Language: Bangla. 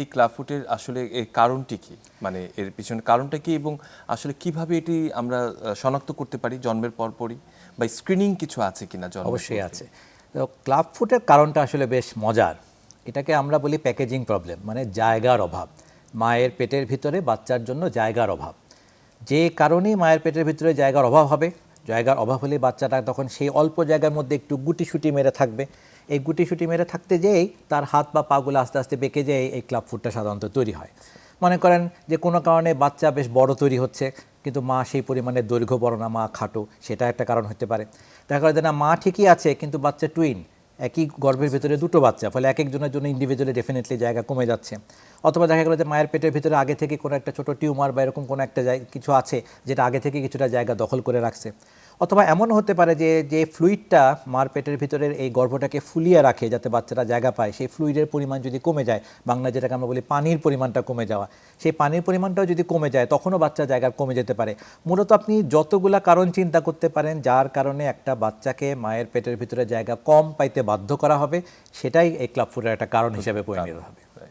এই ক্লাবফুটের আসলে এর কারণটি কি? মানে এর পিছনে কারণটা কি এবং আসলে কীভাবে এটি আমরা শনাক্ত করতে পারি জন্মের পরপরই? বা স্ক্রিনিং কিছু আছে কিনা জন্মের অবশ্যই আছে। তো ক্লাব ফুটের কারণটা আসলে বেশ মজার। এটাকে আমরা বলি প্যাকেজিং প্রবলেম মানে জায়গার অভাব। মায়ের পেটের ভিতরে বাচ্চার জন্য জায়গার অভাব। যে কারণেই মায়ের পেটের ভিতরে জায়গার অভাব হবে জায়গার অভাব হলে বাচ্চাটা তখন সেই অল্প জায়গার মধ্যে একটু গুটিসুটি মেরে থাকবে। এই গুটিসুটি মেরে থাকতে যেয়েই তার হাত বা পাগুলো আস্তে আস্তে বেঁকে যেয়ে এই ক্লাব ফুটটা সাধারণত তৈরি হয়। মনে করেন যে কোনো কারণে বাচ্চা বেশ বড় তৈরি হচ্ছে, কিন্তু মা সেই পরিমাণে দৈর্ঘ্য বড় না, মা খাটো, সেটা একটা কারণ হতে পারে। দেখা গেলো যে না, মা ঠিকই আছে, কিন্তু বাচ্চা টুইন একই গর্ভের ভিতরে দুটো বাচ্চা, ফলে এক একজনের জন্য ইন্ডিভিজুয়ালি ডেফিনেটলি জায়গা কমে যাচ্ছে। অথবা দেখা গেলো যে মায়ের পেটের ভিতরে আগে থেকে কোনো একটা ছোটো টিউমার বা এরকম কোনো একটা কিছু আছে, যেটা আগে থেকে কিছুটা জায়গা দখল করে রাখছে। অথবা এমন হতে পারে যে যে ফ্লুইডটা মার পেটের ভিতরের এই গর্ভটাকে ফুলিয়ে রাখে যাতে বাচ্চারা জায়গা পায়, সেই ফ্লুইডের পরিমাণ যদি কমে যায় বাংলা যেটাকে আমরা বলি পানির পরিমাণটা কমে যাওয়া, সেই পানির পরিমাণটাও যদি কমে যায়, তখনও বাচ্চা জায়গা কমে যেতে পারে। মূলত আপনি যতগুলা কারণ চিন্তা করতে পারেন, যার কারণে একটা বাচ্চাকে মায়ের পেটের ভিতরে জায়গা কম পাইতে বাধ্য করা হবে, সেটাই এই ক্লাব ফুডের একটা কারণ হিসেবে পরিণত হবে।